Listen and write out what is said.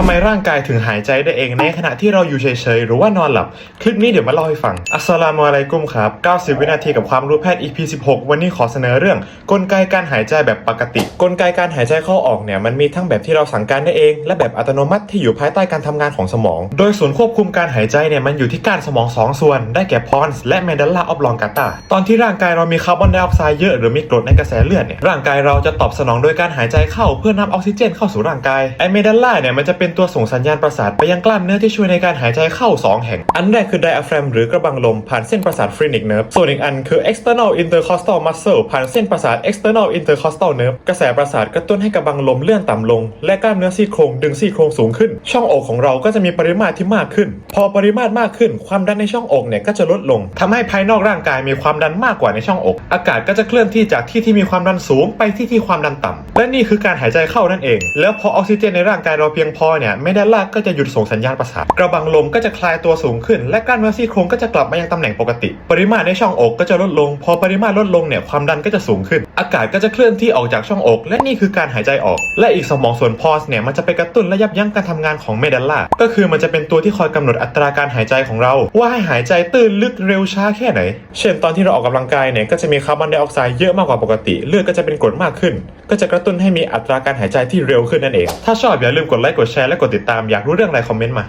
ทำไมร่างกายถึงหายใจได้เองในขณะที่เราอยู่เฉยๆ หรือว่านอนหลับ คลิปนี้เดี๋ยวมาเล่าให้ฟัง อัสสลามุอะลัยกุมครับ 90 วินาทีกับความรู้แพทย์ EP 16 วันนี้ขอเสนอเรื่อง กลไกการหายใจแบบปกติ กลไกการหายใจเข้าออกเนี่ยมันมีทั้งแบบที่เราสั่งการได้เอง และแบบอัตโนมัติที่อยู่ภายใต้การทำงานของสมอง โดยศูนย์ควบคุมการหายใจเนี่ยมันอยู่ที่ก้านสมองสองส่วน ได้แก่พอนส์และเมดัลลาออฟลองกาตาตอนที่ร่างกายเรามีคาร์บอนไดออกไซด์เยอะหรือมีกรดในกระแสเลือดเนี่ยร่างกายเราจะตอบสนองโดยการหายใจเข้าเพื่อนำออกซิเจนเข้าสู่ร่างกายไอเมดัลลาเนี่ยมันจะเป็นตัวส่งสัญญาณประสาทไปยังกล้ามเนื้อที่ช่วยในการหายใจเข้า 2 แห่ง อันแรกคือไดอะแฟรมหรือกระบังลมผ่านเส้นประสาทฟรีนิกเนิร์ฟส่วนอีกอันคือ external intercostal muscle ผ่านเส้นประสาท external intercostal nerve กระแสประสาทกระตุ้นให้กระบังลมเลื่อนต่ำลง และกล้ามเนื้อซี่โครงดึงซี่โครงสูงขึ้น ช่องอกของเราก็จะมีปริมาตรที่มากขึ้น พอปริมาตรมากขึ้น ความดันในช่องอกเนี่ยก็จะลดลงทำให้ภายนอกร่างกายมีความดันมากกว่าในช่องอก อากาศก็จะเคลื่อนที่จากที่ที่มีความดันสูงไปที่ที่ความดันต่ำและนี่คือการหายใจเข้านั่นเอง แล้วพอออกซิเจนในร่างกายเราเพียงพอเนี่ยเมดัลาก็จะหยุดส่งสัญญาณประสาทกระบังลมก็จะคลายตัวสูงขึ้น และกล้ามเนื้อซี่โครงก็จะกลับมายังตำแหน่งปกติ ปริมาตรในช่องอกก็จะลดลง พอปริมาตรลดลงเนี่ยความดันก็จะสูงขึ้น อากาศก็จะเคลื่อนที่ออกจากช่องอก และนี่คือการหายใจออก และอีกสมองส่วนพอสเนี่ยมันจะไปกระตุ้นและยับยั้งการทำงานของเมดัลลาก็คือมันจะเป็นตัวที่คอยกำหนดอัตราการหายใจของเรา ว่าให้หายใจตื้นลึกเร็วช้าแค่ไหน เช่นตอนที่เราออกกำลังกายเนี่ยก็จะมีคาร์บอนไดออกไซด์เยอะมากกว่าปกติ เลือดก็จะเป็นกรดมากขึ้น ก็จะกระตุ้นให้มีอัตราการหายใจที่เร็วขึ้นนั่นเอง ถ้าชอบอย่าลืมกดไลค์กดแชร์และกดติดตามอยากรู้เรื่องอะไรคอมเมนต์มา